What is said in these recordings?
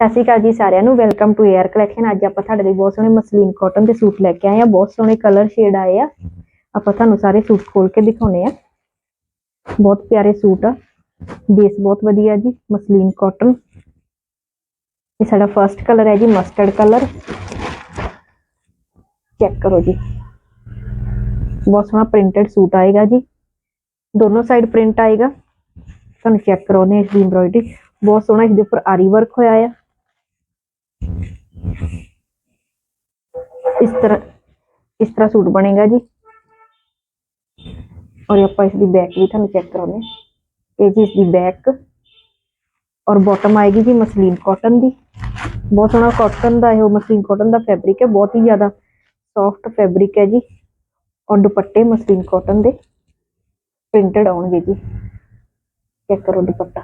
ਸਤਿ ਸ਼੍ਰੀ ਅਕਾਲ ਜੀ ਸਾਰਿਆਂ ਨੂੰ ਵੈਲਕਮ ਟੂ 에ਅਰ ਕਲੈਕਸ਼ਨ ਅੱਜ ਆਪਾਂ ਤੁਹਾਡੇ ਲਈ ਬਹੁਤ ਸੋਹਣੇ ਮਸਲੀਨ ਕਾਟਨ ਦੇ ਸੂਟ ਲੈ ਕੇ ਆਏ ਆ, ਬਹੁਤ ਸੋਹਣੇ ਕਲਰ ਸ਼ੇਡ ਆਏ ਆ। ਆਪਾਂ ਤੁਹਾਨੂੰ ਸਾਰੇ ਸੂਟ ਖੋਲ ਕੇ ਦਿਖਾਉਣੇ ਆ। ਬਹੁਤ ਪਿਆਰੇ ਸੂਟ ਆ। ਬੇਸ ਬਹੁਤ ਵਧੀਆ ਜੀ, ਮਸਲੀਨ ਕਾਟਨ ਇਹ ਸਾਡਾ ਫਰਸਟ ਕਲਰ ਹੈ ਜੀ ਮਸਟਰਡ ਕਲਰ ਚੈੱਕ ਕਰੋ ਜੀ। ਬਹੁਤ ਸੋਹਣਾ ਪ੍ਰਿੰਟਡ ਸੂਟ ਆਏਗਾ ਜੀ। ਦੋਨੋਂ ਸਾਈਡ ਪ੍ਰਿੰਟ ਆਏਗਾ। ਤੁਹਾਨੂੰ ਚੈੱਕ ਕਰੋ ਨੇ ਇਸ ਦੀ ਐਮਬ੍ਰੋਇਡਰੀ ਬਹੁਤ ਸੋਹਣਾ ਇਸ ਦੇ ਉੱਪਰ ਆਰੀ ਵਰਕ ਹੋਇਆ ਆ। ਇਸ ਤਰ੍ਹਾਂ ਇਸ ਤਰ੍ਹਾਂ ਸੂਟ ਬਣੇਗਾ ਜੀ ਔਰ ਆਪਾਂ ਇਸ ਦੀ ਬੈਕ ਵੀ ਤੁਹਾਨੂੰ ਚੈੱਕ ਕਰਾਉਣੇ ਇਹ ਜੀ ਇਸ ਦੀ ਬੈਕ ਔਰ ਬਾਟਮ ਆਏਗੀ ਜੀ ਮਸਲੀਨ ਕਾਟਨ ਦੀ ਬਹੁਤ ਸੋਹਣਾ ਕਾਟਨ ਦਾ ਇਹ ਮਸਲੀਨ ਕਾਟਨ ਦਾ ਫੈਬਰਿਕ ਹੈ ਬਹੁਤ ਹੀ ਜ਼ਿਆਦਾ ਸੌਫਟ ਫੈਬਰਿਕ ਹੈ ਜੀ ਔਰ ਦੁਪੱਟੇ ਮਸਲੀਨ ਕਾਟਨ ਦੇ ਪ੍ਰਿੰਟਡ ਆਉਣਗੇ ਜੀ ਚੈੱਕ ਕਰੋ ਦੁਪੱਟਾ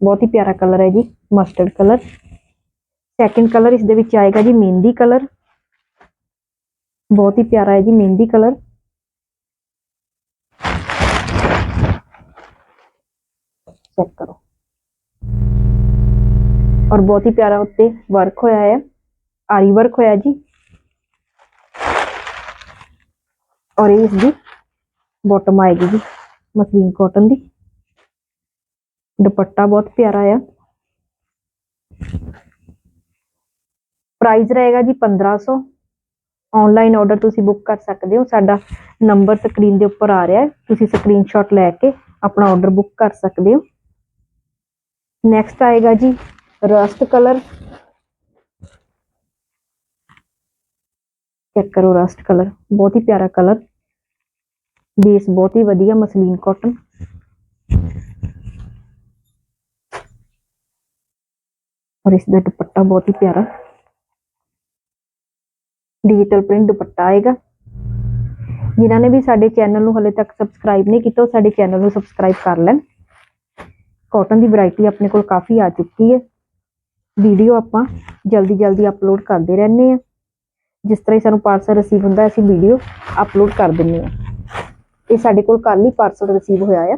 ਬਹੁਤ ਹੀ ਪਿਆਰਾ ਕਲਰ ਹੈ ਜੀ ਮਸਟਰਡ ਕਲਰ ਸੈਕਿੰਡ ਕਲਰ ਇਸ ਦੇ ਵਿੱਚ ਆਏਗਾ ਜੀ ਮਹਿੰਦੀ ਕਲਰ ਬਹੁਤ ਹੀ ਪਿਆਰਾ ਹੈ ਜੀ ਮਹਿੰਦੀ ਕਲਰ ਚੈੱਕ ਕਰੋ ਔਰ ਬਹੁਤ ਹੀ ਪਿਆਰਾ ਉੱਤੇ ਵਰਕ ਹੋਇਆ ਹੈ ਆਰੀ ਵਰਕ ਹੋਇਆ ਜੀ ਔਰ ਇਹ ਇਸ ਦੀ ਬਾਟਮ ਆਏਗੀ ਜੀ ਮਸਲੀਨ ਕਾਟਨ ਦੀ ਦੁਪੱਟਾ ਬਹੁਤ ਪਿਆਰਾ ਆ ਪ੍ਰਾਈਸ ਰਹੇਗਾ ਜੀ 1500 ਆਨਲਾਈਨ ਆਰਡਰ ਤੁਸੀਂ ਬੁੱਕ ਕਰ ਸਕਦੇ ਹੋ। ਸਾਡਾ ਨੰਬਰ ਸਕਰੀਨ ਦੇ ਉੱਪਰ ਆ ਰਿਹਾ ਹੈ। ਤੁਸੀਂ ਸਕਰੀਨਸ਼ਾਟ ਲੈ ਕੇ ਆਪਣਾ ਆਰਡਰ ਬੁੱਕ ਕਰ ਸਕਦੇ ਹੋ। ਨੈਕਸਟ ਆਏਗਾ ਜੀ ਰਸਟ ਕਲਰ ਚੈੱਕ ਕਰੋ ਰਸਟ ਕਲਰ ਬਹੁਤ ਹੀ ਪਿਆਰਾ ਕਲਰ ਬੇਸ ਬਹੁਤ ਹੀ ਵਧੀਆ, ਮਸਲੀਨ ਕਾਟਨ ਔਰ ਇਸ ਦਾ ਦੁਪੱਟਾ ਬਹੁਤ ਹੀ ਪਿਆਰਾ। ਡਿਜੀਟਲ ਪ੍ਰਿੰਟ ਦੁਪੱਟਾ ਆਏਗਾ। ਜਿਨ੍ਹਾਂ ਨੇ ਵੀ ਸਾਡੇ ਚੈਨਲ ਨੂੰ ਹਲੇ ਤੱਕ ਸਬਸਕ੍ਰਾਈਬ ਨਹੀਂ ਕੀਤਾ, ਉਹ ਸਾਡੇ ਚੈਨਲ ਨੂੰ ਸਬਸਕ੍ਰਾਈਬ ਕਰ ਲੈਣ। ਕਾਟਨ ਦੀ ਵੈਰਾਈਟੀ ਆਪਣੇ ਕੋਲ ਕਾਫੀ ਆ ਚੁੱਕੀ ਹੈ। ਵੀਡੀਓ ਆਪਾਂ ਜਲਦੀ ਜਲਦੀ ਅਪਲੋਡ ਕਰਦੇ ਰਹਿੰਦੇ ਆ ਜਿਸ ਤਰ੍ਹਾਂ ਹੀ ਸਾਨੂੰ ਪਾਰਸਲ ਰਿਸੀਵ ਹੁੰਦਾ ਅਸੀਂ ਵੀਡੀਓ ਅਪਲੋਡ ਕਰ ਦਿੰਦੇ ਆ ਇਹ ਸਾਡੇ ਕੋਲ ਕੱਲ ਹੀ ਪਾਰਸਲ ਰਿਸੀਵ ਹੋਇਆ ਆ।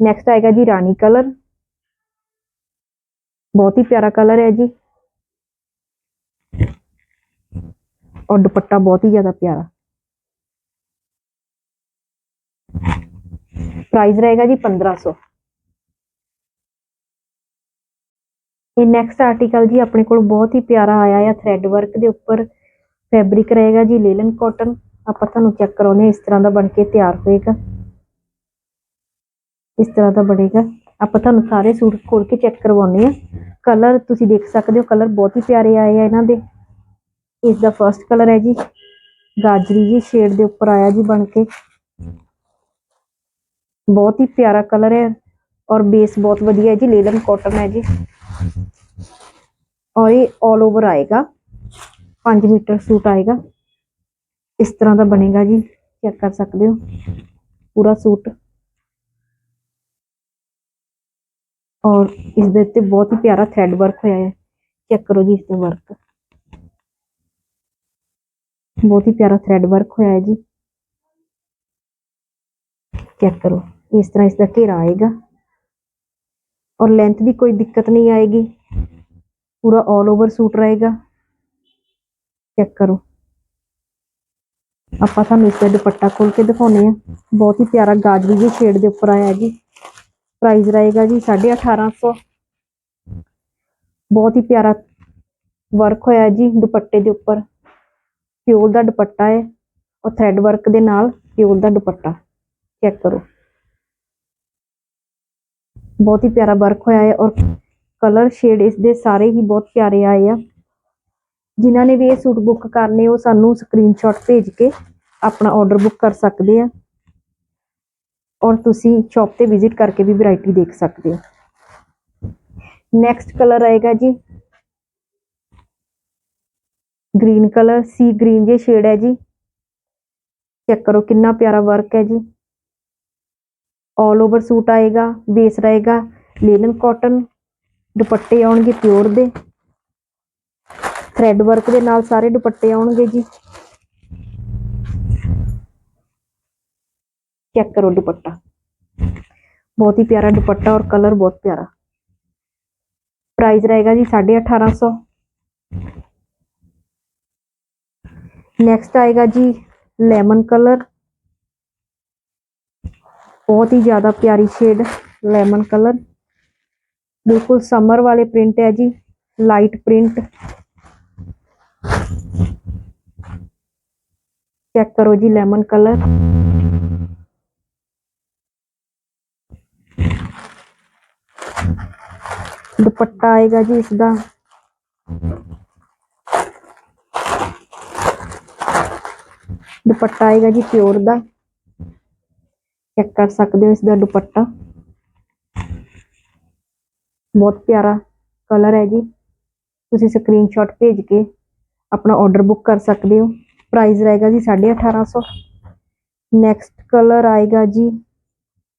ਨੈਕਸਟ ਆਏਗਾ ਜੀ ਰਾਣੀ ਕਲਰ ਬਹੁਤ ਹੀ ਪਿਆਰਾ ਕਲਰ ਹੈ ਜੀ। ਔਰ ਦੁਪੱਟਾ ਬਹੁਤ ਹੀ ਜ਼ਿਆਦਾ ਪਿਆਰਾ। ਪ੍ਰਾਈਸ ਰਹੇਗਾ ਜੀ 1500 ਇਹ ਨੈਕਸਟ ਆਰਟੀਕਲ ਜੀ ਆਪਣੇ ਕੋਲ ਬਹੁਤ ਹੀ ਪਿਆਰਾ ਆਇਆ ਆ ਥ੍ਰੈਡ ਵਰਕ ਦੇ ਉੱਪਰ। ਫੈਬਰਿਕ ਰਹੇਗਾ ਜੀ ਲੇਲਨ ਕਾਟਨ ਆਪਾਂ ਤੁਹਾਨੂੰ ਚੈੱਕ ਕਰਾਉਨੇ ਹਾਂ, ਇਸ ਤਰ੍ਹਾਂ ਦਾ ਬਣ ਕੇ ਤਿਆਰ ਹੋਏਗਾ। ਇਸ ਤਰ੍ਹਾਂ ਦਾ ਬਣੇਗਾ। ਆਪਾਂ ਤੁਹਾਨੂੰ ਸਾਰੇ ਸੂਟ ਖੋਲ ਕੇ ਚੈੱਕ ਕਰਵਾਉਨੇ ਆ ਕਲਰ ਤੁਸੀਂ ਦੇਖ ਸਕਦੇ ਹੋ ਕਲਰ ਬਹੁਤ ਹੀ ਪਿਆਰੇ ਆਏ ਆ ਇਹਨਾਂ ਦੇ। ਇਸ ਦਾ ਫਰਸਟ ਕਲਰ ਹੈ ਜੀ ਗਾਜਰੀ ਜੀ ਸ਼ੇਡ ਦੇ ਉੱਪਰ ਆਇਆ ਜੀ ਬਣ ਕੇ ਬਹੁਤ ਹੀ ਪਿਆਰਾ ਕਲਰ ਹੈ ਔਰ ਬੇਸ ਬਹੁਤ ਵਧੀਆ ਹੈ ਜੀ ਲੇਲਨ ਕਾਟਨ ਹੈ ਜੀ ਔਰ ਇਹ 올 ਓਵਰ ਆਏਗਾ 5 ਮੀਟਰ ਸੂਟ ਆਏਗਾ ਇਸ ਤਰ੍ਹਾਂ ਦਾ ਬਣੇਗਾ ਜੀ ਚੈੱਕ ਕਰ ਸਕਦੇ ਹੋ ਪੂਰਾ ਸੂਟ ਔਰ ਇਸ ਦੇ ਉੱਤੇ ਬਹੁਤ ਹੀ ਪਿਆਰਾ ਥ੍ਰੈਡ ਵਰਕ ਹੋਇਆ ਹੈ ਚੈੱਕ ਕਰੋ ਜੀ ਇਸ ਦਾ ਵਰਕ ਬਹੁਤ ਹੀ ਪਿਆਰਾ ਥ੍ਰੈਡ ਵਰਕ ਹੋਇਆ ਹੈ ਜੀ ਚੈੱਕ ਕਰੋ ਇਸ ਤਰ੍ਹਾਂ ਇਸ ਦਾ ਘੇਰਾ ਆਏਗਾ ਔਰ ਲੈਂਥ ਦੀ ਕੋਈ ਦਿੱਕਤ ਨਹੀਂ ਆਏਗੀ ਪੂਰਾ 올 ਓਵਰ ਸੂਟ ਰਹੇਗਾ ਚੈੱਕ ਕਰੋ ਆਪਾਂ ਤੁਹਾਨੂੰ ਇਸ ਦਾ ਦੁਪੱਟਾ ਖੋਲ ਕੇ ਦਿਖਾਉਨੇ ਆ ਬਹੁਤ ਹੀ ਪਿਆਰਾ ਗਾਜਰੀ ਜਿਹੇ ਸ਼ੇਡ ਦੇ ਉੱਪਰ ਆਇਆ ਜੀ ਪ੍ਰਾਈਸ ਰਹੇਗਾ ਜੀ 1850 ਬਹੁਤ ਹੀ ਪਿਆਰਾ ਵਰਕ ਹੋਇਆ ਜੀ ਦੁਪੱਟੇ ਦੇ ਉੱਪਰ ਪਿਓਰ ਦਾ ਦੁਪੱਟਾ ਹੈ ਔਰ ਥ੍ਰੈਡ ਵਰਕ ਦੇ ਨਾਲ ਪਿਓਰ ਦਾ ਦੁਪੱਟਾ। ਚੈੱਕ ਕਰੋ। ਬਹੁਤ ਹੀ ਪਿਆਰਾ ਵਰਕ ਹੋਇਆ ਹੈ ਔਰ ਕਲਰ ਸ਼ੇਡ ਇਸ ਦੇ ਸਾਰੇ ਹੀ ਬਹੁਤ ਪਿਆਰੇ ਆਏ ਆ। ਜਿਨ੍ਹਾਂ ਨੇ ਵੀ ਇਹ ਸੂਟ ਬੁੱਕ ਕਰਨੇ, ਉਹ ਸਾਨੂੰ ਸਕਰੀਨਸ਼ਾਟ ਭੇਜ ਕੇ ਆਪਣਾ ਆਰਡਰ ਬੁੱਕ ਕਰ ਸਕਦੇ ਆ। ਔਰ ਤੁਸੀਂ ਸ਼ਾਪ ਤੇ ਵਿਜ਼ਿਟ ਕਰਕੇ ਵੀ ਵੈਰਾਈਟੀ ਦੇਖ ਸਕਦੇ ਹੋ। ਨੈਕਸਟ ਕਲਰ ਆਏਗਾ ਜੀ ਗ੍ਰੀਨ ਕਲਰ ਸੀ ਗ੍ਰੀਨ ਜੇ ਸ਼ੇਡ ਹੈ ਜੀ। ਚੈੱਕ ਕਰੋ ਕਿੰਨਾ ਪਿਆਰਾ ਵਰਕ ਹੈ ਜੀ। ਆਲ ਓਵਰ ਸੂਟ ਆਏਗਾ ਬੇਸ ਰਹੇਗਾ ਲੇਨਨ ਕਾਟਨ ਦੁਪੱਟੇ ਆਉਣਗੇ ਪਿਓਰ ਦੇ। ਥ੍ਰੈਡ ਵਰਕ ਦੇ ਨਾਲ ਸਾਰੇ ਦੁਪੱਟੇ ਆਉਣਗੇ ਜੀ। ਚੈੱਕ ਕਰੋ ਦੁਪੱਟਾ। ਬਹੁਤ ਹੀ ਪਿਆਰਾ ਦੁਪੱਟਾ ਔਰ ਕਲਰ ਬਹੁਤ ਪਿਆਰਾ। ਪ੍ਰਾਈਸ ਰਹੇਗਾ ਜੀ 1850 नेक्स्ट आएगा जी लेमन कलर बहुत ही ज़्यादा प्यारी शेड लेमन कलर बिल्कुल समर वाले प्रिंट है जी लाइट प्रिंट चेक करो जी लेमन कलर दुपट्टा आएगा जी इसका ਦੁਪੱਟਾ ਆਏਗਾ ਜੀ ਪਿਓਰ ਦਾ ਚੈੱਕ ਕਰ ਸਕਦੇ ਹੋ ਇਸ ਦਾ ਦੁਪੱਟਾ ਬਹੁਤ ਪਿਆਰਾ ਕਲਰ ਹੈ ਜੀ ਤੁਸੀਂ ਸਕਰੀਨਸ਼ਾਟ ਭੇਜ ਕੇ ਆਪਣਾ ਆਰਡਰ ਬੁੱਕ ਕਰ ਸਕਦੇ ਹੋ ਪ੍ਰਾਈਸ ਰਹੇਗਾ ਜੀ 1850 ਨੈਕਸਟ ਕਲਰ ਆਏਗਾ ਜੀ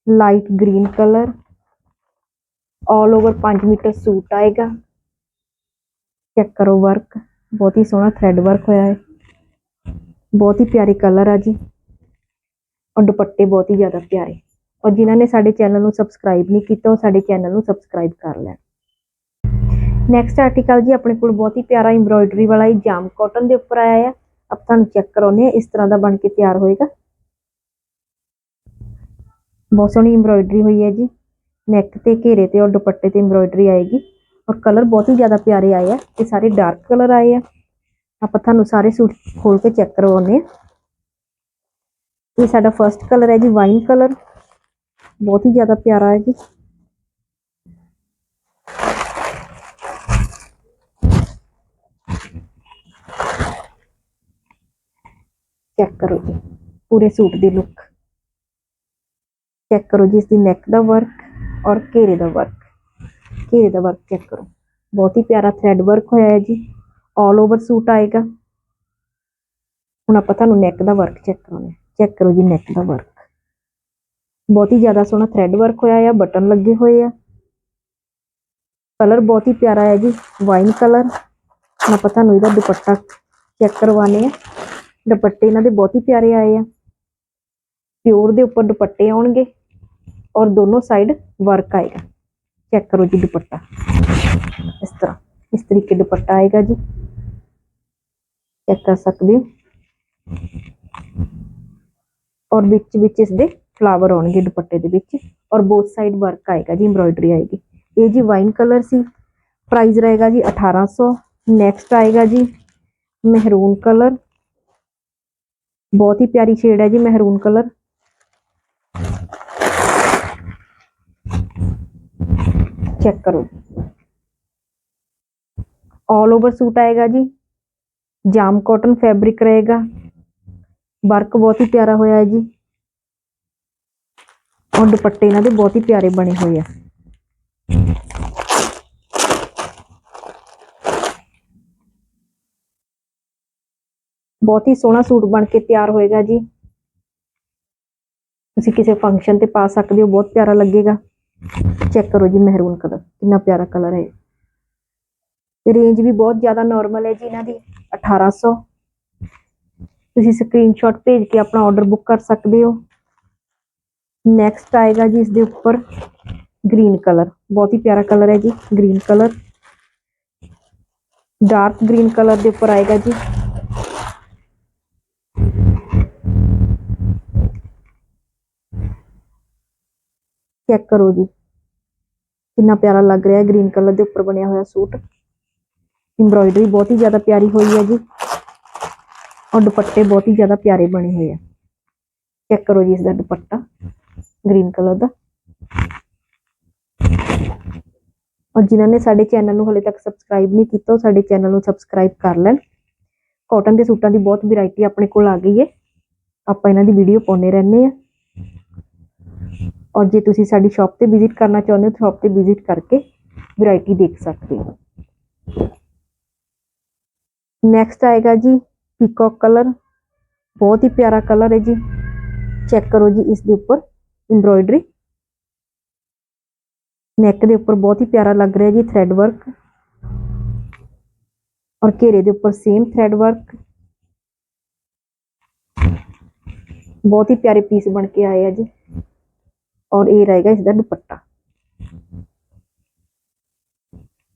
light green colour all over 5 metre suit ਆਏਗਾ ਚੈੱਕ ਕਰੋ ਵਰਕ ਬਹੁਤ ਹੀ ਸੋਹਣਾ ਥ੍ਰੈਡ ਵਰਕ ਹੋਇਆ ਹੈ ਬਹੁਤ ਹੀ ਪਿਆਰੇ ਕਲਰ ਆ ਜੀ। ਔਰ ਦੁਪੱਟੇ ਬਹੁਤ ਹੀ ਜ਼ਿਆਦਾ ਪਿਆਰੇ। ਔਰ ਜਿਨ੍ਹਾਂ ਨੇ ਸਾਡੇ ਚੈਨਲ ਨੂੰ ਸਬਸਕ੍ਰਾਈਬ ਨਹੀਂ ਕੀਤਾ, ਉਹ ਸਾਡੇ ਚੈਨਲ ਨੂੰ ਸਬਸਕ੍ਰਾਈਬ ਕਰ ਲੈਣ। ਨੈਕਸਟ ਆਰਟੀਕਲ ਜੀ, ਆਪਣੇ ਕੋਲ ਬਹੁਤ ਹੀ ਪਿਆਰਾ ਐਮਬ੍ਰੋਇਡਰੀ ਵਾਲਾ ਹੀ ਜਾਮ ਕਾਟਨ ਦੇ ਉੱਪਰ ਆਇਆ ਹੈ ਆਪ ਤੁਹਾਨੂੰ ਚੈੱਕ ਕਰਾਉਂਦੇ ਆ ਇਸ ਤਰ੍ਹਾਂ ਦਾ ਬਣ ਕੇ ਤਿਆਰ ਹੋਏਗਾ। ਬਹੁਤ ਸੋਹਣੀ ਐਮਬ੍ਰੋਇਡਰੀ ਹੋਈ ਹੈ ਜੀ। ਨੈਕ ਤੇ, ਘੇਰੇ ਤੇ ਔਰ ਦੁਪੱਟੇ ਤੇ ਐਮਬ੍ਰੋਇਡਰੀ ਆਏਗੀ। ਔਰ ਕਲਰ ਬਹੁਤ ਹੀ ਜ਼ਿਆਦਾ ਪਿਆਰੇ ਆਏ ਆ। ਇਹ ਸਾਰੇ ਡਾਰਕ ਕਲਰ ਆਏ ਆ। ਆਪਾਂ ਤੁਹਾਨੂੰ ਸਾਰੇ ਸੂਟ ਖੋਲ ਕੇ ਚੈੱਕ ਕਰਵਾਉਂਦੇ ਆ ਇਹ ਸਾਡਾ ਫਰਸਟ ਕਲਰ ਹੈ ਜੀ ਵਾਈਨ ਕਲਰ ਬਹੁਤ ਹੀ ਜ਼ਿਆਦਾ ਪਿਆਰਾ ਹੈ ਜੀ ਚੈੱਕ ਕਰੋ ਜੀ ਪੂਰੇ ਸੂਟ ਦੀ ਲੁੱਕ ਚੈੱਕ ਕਰੋ ਜੀ ਇਸ ਦੀ ਨੈਕ ਦਾ ਵਰਕ ਔਰ ਘੇਰੇ ਦਾ ਵਰਕ ਘੇਰੇ ਦਾ ਵਰਕ ਚੈੱਕ ਕਰੋ ਬਹੁਤ ਹੀ ਪਿਆਰਾ ਥ੍ਰੈਡ ਵਰਕ ਹੋਇਆ ਹੈ ਜੀ ਆਲ ਓਵਰ ਸੂਟ ਆਏਗਾ। ਹੁਣ ਆਪਾਂ ਤੁਹਾਨੂੰ ਨੈਕ ਦਾ ਵਰਕ ਚੈੱਕ ਕਰਾਉਂਦੇ ਚੈੱਕ ਕਰੋ ਜੀ ਨੈਕ ਦਾ ਵਰਕ ਬਹੁਤ ਹੀ ਜ਼ਿਆਦਾ ਸੋਹਣਾ ਥ੍ਰੈਡ ਵਰਕ ਹੋਇਆ ਹੈ ਬਟਨ ਲੱਗੇ ਹੋਏ ਆ। ਕਲਰ ਬਹੁਤ ਹੀ ਪਿਆਰਾ ਹੈ ਜੀ ਵਾਈਨ ਕਲਰ ਹੁਣ ਆਪਾਂ ਤੁਹਾਨੂੰ ਇਹਦਾ ਦੁਪੱਟਾ ਚੈੱਕ ਕਰਵਾਉਣੇ ਆ ਦੁਪੱਟੇ ਇਹਨਾਂ ਦੇ ਬਹੁਤ ਹੀ ਪਿਆਰੇ ਆਏ ਆ। ਪਿਓਰ ਦੇ ਉੱਪਰ ਦੁਪੱਟੇ ਆਉਣਗੇ ਔਰ ਦੋਨੋਂ ਸਾਈਡ ਵਰਕ ਆਏਗਾ। ਚੈੱਕ ਕਰੋ ਜੀ ਦੁਪੱਟਾ। ਇਸ ਤਰ੍ਹਾਂ, ਇਸ ਤਰੀਕੇ ਦੁਪੱਟਾ ਆਏਗਾ ਜੀ। ਚੈੱਕ ਕਰ ਸਕਦੇ ਹੋ ਔਰ ਵਿੱਚ ਵਿੱਚ ਇਸ ਦੇ ਫਲਾਵਰ ਆਉਣਗੇ ਦੁਪੱਟੇ ਦੇ ਵਿੱਚ ਔਰ ਬੋਥ ਸਾਈਡ ਵਰਕ ਆਏਗਾ ਜੀ ਐਮਬ੍ਰੋਇਡਰੀ ਆਏਗੀ ਇਹ ਜੀ ਵਾਈਨ ਕਲਰ ਸੀ ਪ੍ਰਾਈਸ ਰਹੇਗਾ ਜੀ 1800 ਨੈਕਸਟ ਆਏਗਾ ਜੀ ਮਹਿਰੂਨ ਕਲਰ ਬਹੁਤ ਹੀ ਪਿਆਰੀ ਸ਼ੇਡ ਹੈ ਜੀ ਮਹਿਰੂਨ ਕਲਰ ਚੈੱਕ ਕਰੋ ਆਲ ਓਵਰ ਸੂਟ ਆਏਗਾ ਜੀ ਜਾਮ ਕਾਟਨ ਫੈਬਰਿਕ ਰਹੇਗਾ। ਵਰਕ ਬਹੁਤ ਹੀ ਪਿਆਰਾ ਹੋਇਆ ਹੈ ਜੀ। ਔਰ ਦੁਪੱਟੇ ਇਹਨਾਂ ਦੇ ਬਹੁਤ ਹੀ ਪਿਆਰੇ ਬਣੇ ਹੋਏ ਆ। ਬਹੁਤ ਹੀ ਸੋਹਣਾ ਸੂਟ ਬਣ ਕੇ ਤਿਆਰ ਹੋਏਗਾ ਜੀ। ਤੁਸੀਂ ਕਿਸੇ ਫੰਕਸ਼ਨ ਤੇ ਪਾ ਸਕਦੇ ਹੋ, ਬਹੁਤ ਪਿਆਰਾ ਲੱਗੇਗਾ। ਚੈੱਕ ਕਰੋ ਜੀ ਮਹਿਰੂਨ ਕਲਰ ਕਿੰਨਾ ਪਿਆਰਾ ਕਲਰ ਹੈ। ਰੇਂਜ ਵੀ ਬਹੁਤ ਜ਼ਿਆਦਾ ਨਾਰਮਲ ਹੈ ਜੀ ਇਹਨਾਂ ਦੀ। 1800 ਤੁਸੀਂ ਸਕਰੀਨਸ਼ਾਟ ਭੇਜ ਕੇ ਆਪਣਾ ਆਰਡਰ ਬੁੱਕ ਕਰ ਸਕਦੇ ਹੋ ਨੈਕਸਟ ਆਏਗਾ ਜੀ ਇਸ ਦੇ ਉੱਪਰ ਗ੍ਰੀਨ ਕਲਰ ਬਹੁਤ ਹੀ ਪਿਆਰਾ ਕਲਰ ਹੈ ਜੀ green colour dark green colour ਦੇ ਉੱਪਰ ਆਏਗਾ ਜੀ ਚੈੱਕ ਕਰੋ ਜੀ ਕਿੰਨਾ ਪਿਆਰਾ ਲੱਗ ਰਿਹਾ ਹੈ ਗ੍ਰੀਨ ਕਲਰ ਦੇ ਉੱਪਰ ਬਣਿਆ ਹੋਇਆ ਸੂਟ ਐਮਬ੍ਰੋਇਡਰੀ ਬਹੁਤ ਹੀ ਜ਼ਿਆਦਾ ਪਿਆਰੀ ਹੋਈ ਹੈ ਜੀ। ਔਰ ਦੁਪੱਟੇ ਬਹੁਤ ਹੀ ਜ਼ਿਆਦਾ ਪਿਆਰੇ ਬਣੇ ਹੋਏ ਆ। ਚੈੱਕ ਕਰੋ ਜੀ ਇਸ ਦਾ ਦੁਪੱਟਾ। ਗ੍ਰੀਨ ਕਲਰ ਦਾ। ਔਰ ਜਿਨ੍ਹਾਂ ਨੇ ਸਾਡੇ ਚੈਨਲ ਨੂੰ ਹਲੇ ਤੱਕ ਸਬਸਕ੍ਰਾਈਬ ਨਹੀਂ ਕੀਤਾ, ਉਹ ਸਾਡੇ ਚੈਨਲ ਨੂੰ ਸਬਸਕ੍ਰਾਈਬ ਕਰ ਲੈਣ। ਕਾਟਨ ਦੇ ਸੂਟਾਂ ਦੀ ਬਹੁਤ ਵੈਰਾਈਟੀ ਆਪਣੇ ਕੋਲ ਆ ਗਈ ਹੈ। ਆਪਾਂ ਇਹਨਾਂ ਦੀ ਵੀਡੀਓ ਪਾਉਂਦੇ ਰਹਿੰਦੇ ਆ ਔਰ ਜੇ ਤੁਸੀਂ ਸਾਡੀ ਸ਼ਾਪ ਤੇ ਵਿਜ਼ਿਟ ਕਰਨਾ ਚਾਹੁੰਦੇ ਹੋ ਤਾਂ ਸ਼ਾਪ ਤੇ ਵਿਜ਼ਿਟ ਕਰਕੇ ਵੈਰਾਈਟੀ ਦੇਖ ਸਕਦੇ ਹੋ। ਨੈਕਸਟ ਆਏਗਾ ਜੀ ਪੀਕੌਕ ਕਲਰ ਬਹੁਤ ਹੀ ਪਿਆਰਾ ਕਲਰ ਹੈ ਜੀ ਚੈੱਕ ਕਰੋ ਜੀ ਇਸ ਦੇ ਉੱਪਰ ਐਮਬ੍ਰੋਇਡਰੀ ਨੈਕ ਦੇ ਉੱਪਰ ਬਹੁਤ ਹੀ ਪਿਆਰਾ ਲੱਗ ਰਿਹਾ ਜੀ ਥ੍ਰੈਡ ਵਰਕ ਔਰ ਘੇਰੇ ਦੇ ਉੱਪਰ ਸੇਮ ਥ੍ਰੈਡ ਵਰਕ ਬਹੁਤ ਹੀ ਪਿਆਰੇ ਪੀਸ ਬਣ ਕੇ ਆਏ ਆ ਜੀ ਔਰ ਇਹ ਰਹੇਗਾ ਇਸ ਦਾ ਦੁਪੱਟਾ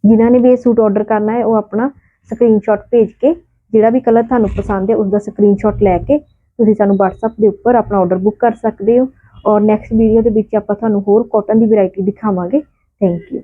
ਜਿਨ੍ਹਾਂ ਨੇ ਵੀ ਇਹ ਸੂਟ ਆਰਡਰ ਕਰਨਾ ਹੈ ਉਹ ਆਪਣਾ ਸਕਰੀਨਸ਼ਾਟ ਭੇਜ ਕੇ, ਜਿਹੜਾ ਵੀ ਕਲਰ ਤੁਹਾਨੂੰ ਪਸੰਦ ਹੈ ਉਸ ਦਾ ਸਕਰੀਨਸ਼ਾਟ ਲੈ ਕੇ ਤੁਸੀਂ ਸਾਨੂੰ WhatsApp ਦੇ ਉੱਪਰ ਆਪਣਾ ਆਰਡਰ ਬੁੱਕ ਕਰ ਸਕਦੇ ਹੋ। ਔਰ ਨੈਕਸਟ ਵੀਡੀਓ ਦੇ ਵਿੱਚ ਆਪਾਂ ਤੁਹਾਨੂੰ ਹੋਰ ਕਾਟਨ ਦੀ ਵੈਰਾਈਟੀ ਦਿਖਾਵਾਂਗੇ। Thank you